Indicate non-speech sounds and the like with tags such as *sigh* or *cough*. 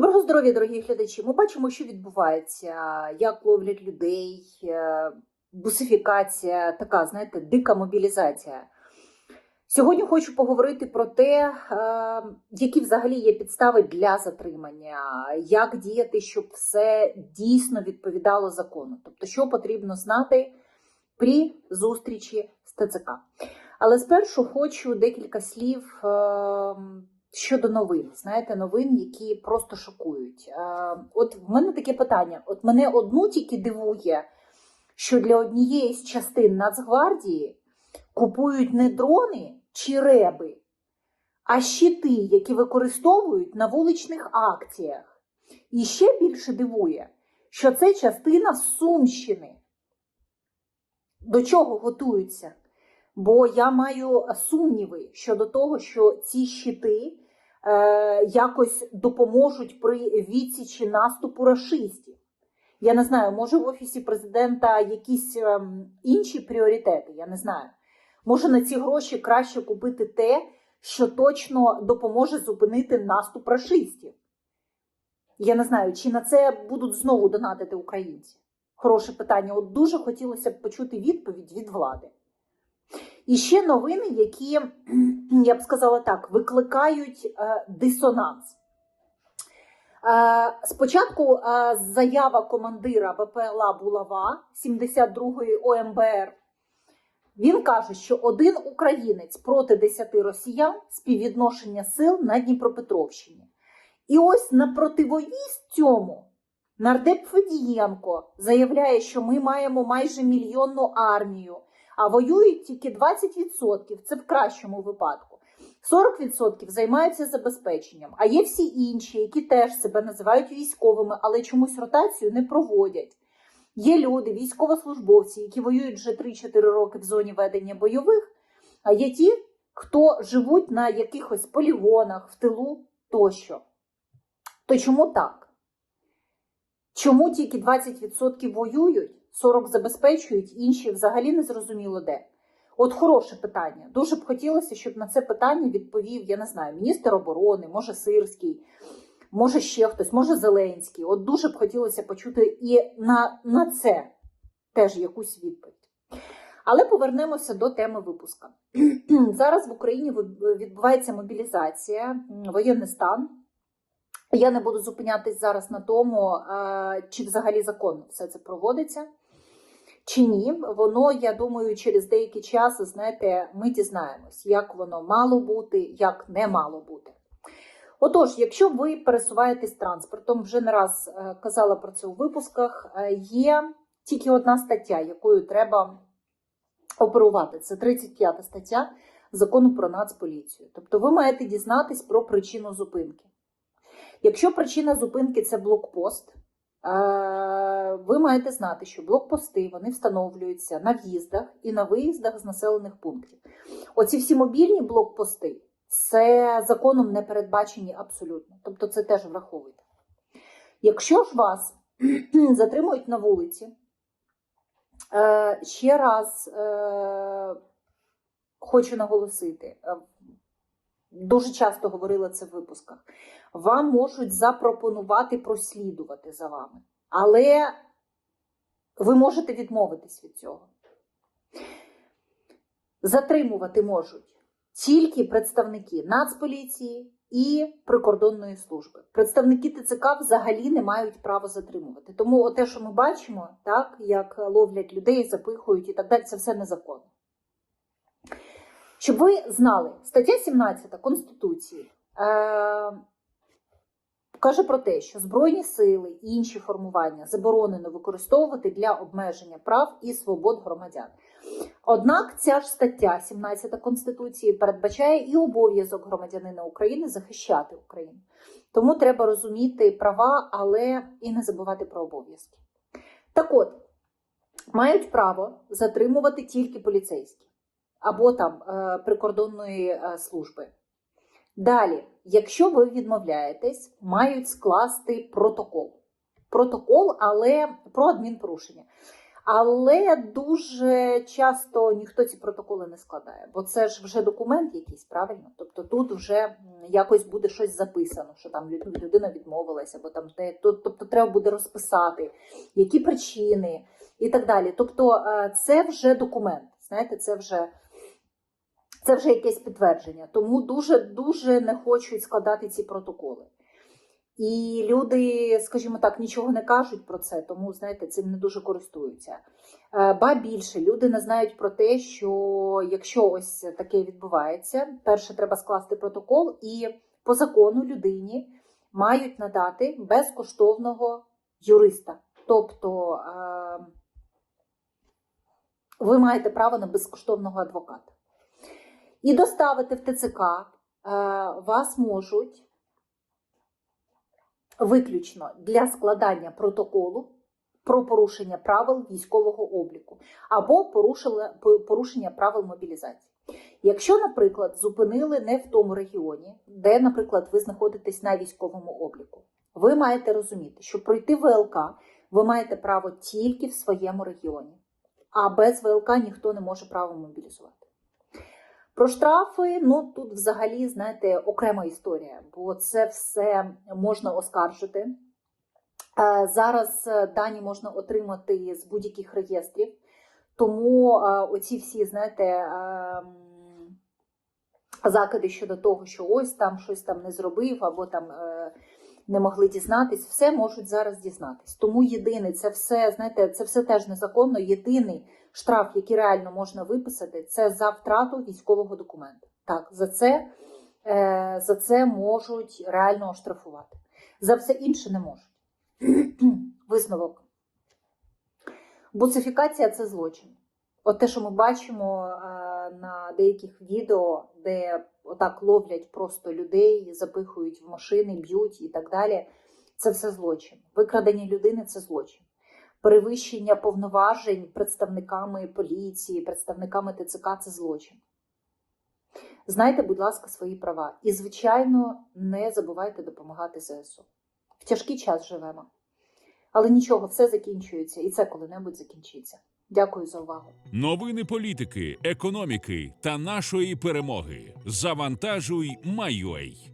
Доброго здоров'я, дорогі глядачі. Ми бачимо, що відбувається, як ловлять людей, е, бусифікація, така, знаєте, дика мобілізація. Сьогодні хочу поговорити про те, е, які взагалі є підстави для затримання, як діяти, щоб все дійсно відповідало закону. Тобто, що потрібно знати при зустрічі з ТЦК. Але спершу хочу декілька слів. Щодо новин, знаєте, новин, які просто шокують. Е, От в мене таке питання: от мене одну тільки дивує, що для однієї з частин Нацгвардії купують не дрони чи реби, а щити, які використовують на вуличних акціях. І ще більше дивує, що це частина Сумщини. До чого готуються? Бо я маю сумніви щодо того, що ці щити якось допоможуть при відсічі наступу рашистів. Я не знаю, може в офісі президента якісь ем, інші пріоритети, я не знаю. Може на ці гроші краще купити те, що точно допоможе зупинити наступ рашистів. Я не знаю, чи на це будуть знову донатити українці. Хороше питання. От дуже хотілося б почути відповідь від влади. І ще новини, які, я б сказала так, викликають е, дисонанс. Е, спочатку е, заява командира БПЛА Булава 72-ї ОМБР. Він каже, що один українець проти 10 росіян співвідношення сил на Дніпропетровщині. І ось на противовіз цьому нардеп Федієнко заявляє, що ми маємо майже мільйонну армію а воюють тільки 20%, це в кращому випадку. 40% займаються забезпеченням, а є всі інші, які теж себе називають військовими, але чомусь ротацію не проводять. Є люди, військовослужбовці, які воюють вже 3-4 роки в зоні ведення бойових, а є ті, хто живуть на якихось полігонах, в тилу тощо. То чому так? Чому тільки 20% воюють? 40% забезпечують, інші взагалі не зрозуміло де. От хороше питання. Дуже б хотілося, щоб на це питання відповів, я не знаю, міністр оборони, може Сирський, може ще хтось, може Зеленський. От дуже б хотілося почути і на, на це теж якусь відповідь. Але повернемося до теми випуска. *clears throat* Зараз в Україні відбувається мобілізація, воєнний стан. Я не буду зупинятись зараз на тому, чи взагалі законно все це проводиться чи ні. Воно, я думаю, через деякий час, знаєте, ми дізнаємось, як воно мало бути, як не мало бути. Отож, якщо ви пересуваєтесь транспортом, вже не раз е, казала про це у випусках, е, є тільки одна стаття, якою треба оперувати. Це 35 стаття закону про нацполіцію. Тобто ви маєте дізнатись про причину зупинки. Якщо причина зупинки це блокпост, ви маєте знати, що блокпости вони встановлюються на в'їздах і на виїздах з населених пунктів. Оці всі мобільні блокпости це законом не передбачені абсолютно. Тобто це теж враховуйте. Якщо ж вас *clears throat* затримують на вулиці, е, ще раз е, хочу наголосити, е, дуже часто говорила це в випусках вам можуть запропонувати прослідувати за вами. Але ви можете відмовитись від цього. Затримувати можуть тільки представники Нацполіції і прикордонної служби. Представники ТЦК взагалі не мають права затримувати. Тому те, що ми бачимо, так, як ловлять людей, запихують і так далі, це все незаконно. Щоб ви знали, стаття 17 Конституції. Е, каже про те, що Збройні сили і інші формування заборонено використовувати для обмеження прав і свобод громадян. Однак ця ж стаття 17 Конституції передбачає і обов'язок громадянина України захищати Україну. Тому треба розуміти права, але і не забувати про обов'язки. Так от, мають право затримувати тільки поліцейські або там е, прикордонної е, служби. Далі, якщо ви відмовляєтесь, мають скласти протокол. Протокол, але про адмінпорушення. Але дуже часто ніхто ці протоколи не складає, бо це ж вже документ якийсь, правильно? Тобто тут вже якось буде щось записано, що там людина відмовилася, або там те, тобто треба буде розписати, які причини і так далі. Тобто е, це вже документ, знаєте, це вже. Це вже якесь підтвердження, тому дуже дуже не хочуть складати ці протоколи. І люди, скажімо так, нічого не кажуть про це, тому знаєте, цим не дуже користуються. Е, Ба більше люди не знають про те, що якщо ось таке відбувається, перше треба скласти протокол, і по закону людині мають надати безкоштовного юриста. Тобто е, ви маєте право на безкоштовного адвоката. І доставити в ТЦК е, вас можуть виключно для складання протоколу про порушення правил військового обліку або порушення правил мобілізації. Якщо, наприклад, зупинили не в тому регіоні, де, наприклад, ви знаходитесь на військовому обліку, ви маєте розуміти, що пройти ВЛК ви маєте право тільки в своєму регіоні, а без ВЛК ніхто не може право мобілізувати. Про штрафи, ну тут взагалі, знаєте, окрема історія, бо це все можна оскаржити. Е, Зараз е, дані можна отримати з будь-яких реєстрів, тому е, оці всі, знаєте, ем, закиди щодо того, що ось там щось там не зробив, або там не могли дізнатись, все можуть зараз дізнатись. Тому єдиний, це все, знаєте, це все теж незаконно. Єдиний штраф, який реально можна виписати, це за втрату військового документа. Так, за це, е, за це можуть реально оштрафувати. За все інше не можуть. *clears throat* Висновок. Буцифікація це злочин. От те, що ми бачимо е, на деяких відео, де отак ловлять просто людей, запихують в машини, б'ють і так далі. Це все злочин. Викрадення людини це злочин. Перевищення повноважень представниками поліції, представниками ТЦК це злочин. Знайте, будь ласка, свої права. І, звичайно, не забувайте допомагати ЗСУ. В тяжкий час живемо. Але нічого, все закінчується, і це коли-небудь закінчиться. Дякую за увагу. Новини політики, економіки та нашої перемоги. Завантажуй, Майой.